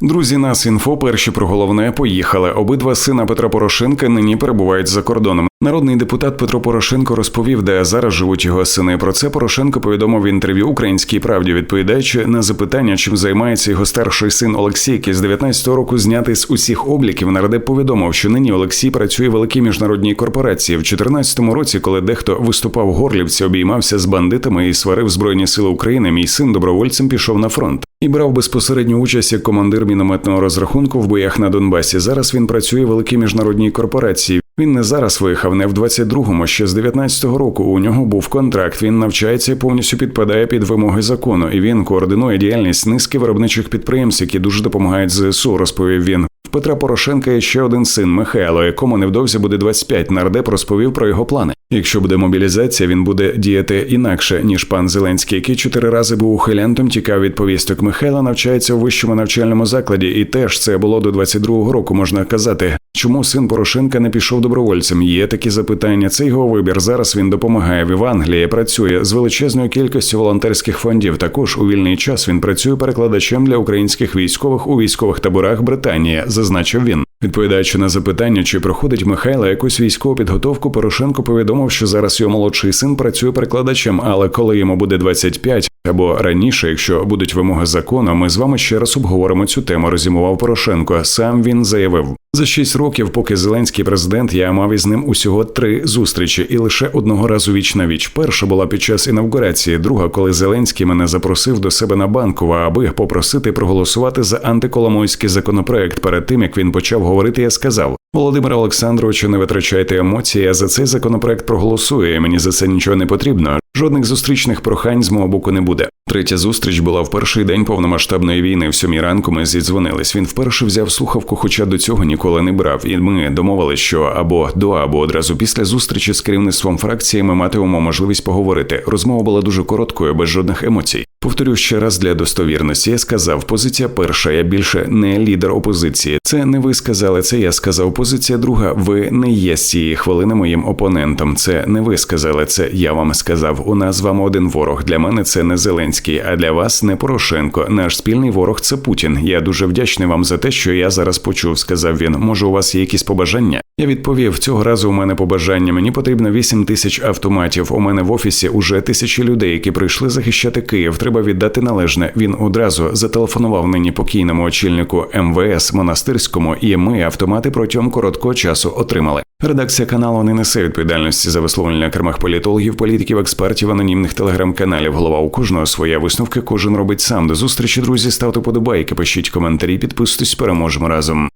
Друзі, нас інфо перші про головне поїхали. Обидва сина Петра Порошенка нині перебувають за кордоном. Народний депутат Петро Порошенко розповів, де зараз живуть його сини. Про це Порошенко повідомив в інтерв'ю Українській правді, відповідаючи на запитання, чим займається його старший син Олексій, який з 19-го року знятий з усіх обліків. Нардеп повідомив, що нині Олексій працює в великій міжнародній корпорації. В 14-му році, коли дехто виступав в Горлівці, обіймався з бандитами і сварив збройні сили України. Мій син добровольцем пішов на фронт. І брав безпосередню участь як командир мінометного розрахунку в боях на Донбасі. Зараз він працює в великій міжнародній корпорації. Він не зараз виїхав, не в 22-му, ще з 19-го року. У нього був контракт. Він навчається і повністю підпадає під вимоги закону. І він координує діяльність низки виробничих підприємств, які дуже допомагають ЗСУ. Розповів він. В Петра Порошенка є ще один син Михайло, якому невдовзі буде 25. Нардеп розповів про його плани. Якщо буде мобілізація, він буде діяти інакше ніж пан Зеленський, який чотири рази був ухилянтом, тікав від повісток. Михайло навчається у вищому навчальному закладі, і теж це було до 22-го року. Можна казати, чому син Порошенка не пішов добровольцем. Є такі запитання. Це його вибір. Зараз він допомагає в Євангелії, працює з величезною кількістю волонтерських фондів. Також у вільний час він працює перекладачем для українських військових у військових таборах Британії, зазначив він. Відповідаючи на запитання, чи проходить Михайла якусь військову підготовку, Порошенко повідомив, що зараз його молодший син працює перекладачем, але коли йому буде 25 або раніше, якщо будуть вимоги закону, ми з вами ще раз обговоримо цю тему. Розімував Порошенко. Сам він заявив. За шість років, поки Зеленський президент, я мав із ним усього три зустрічі, і лише одного разу віч на віч. Перша була під час інавгурації, друга, коли Зеленський мене запросив до себе на банкова, аби попросити проголосувати за антиколомойський законопроект. Перед тим як він почав говорити, я сказав: Володимир Олександровичу, не витрачайте емоції. Я за цей законопроект проголосую. і Мені за це нічого не потрібно. Жодних зустрічних прохань з мого боку не буде. Третя зустріч була в перший день повномасштабної війни. В сьомій ранку ми зідзвонились. Він вперше взяв слухавку, хоча до цього ніколи не брав. І ми домовилися, що або до, або одразу після зустрічі з керівництвом фракції ми матимемо можливість поговорити. Розмова була дуже короткою, без жодних емоцій. Повторю ще раз для достовірності. Я сказав, позиція перша. Я більше не лідер опозиції. Це не ви сказали, це я сказав. Позиція друга. Ви не є з цієї хвилини моїм опонентом. Це не ви сказали, це я вам сказав. У нас з вами один ворог. Для мене це не Зеленський, а для вас не Порошенко. Наш спільний ворог це Путін. Я дуже вдячний вам за те, що я зараз почув. Сказав він. Може, у вас є якісь побажання? Я відповів: цього разу у мене побажання. Мені потрібно 8 тисяч автоматів. У мене в офісі уже тисячі людей, які прийшли захищати Київ. Треба віддати належне. Він одразу зателефонував нині покійному очільнику МВС Монастирському, і ми автомати протягом короткого часу отримали. Редакція каналу не несе відповідальності за висловлення окремих політологів, політиків, експертів, анонімних телеграм-каналів. Голова у кожного своя висновки. Кожен робить сам. До зустрічі, друзі. Ставте подобайки, пишіть коментарі, підписуйтесь. Переможемо разом.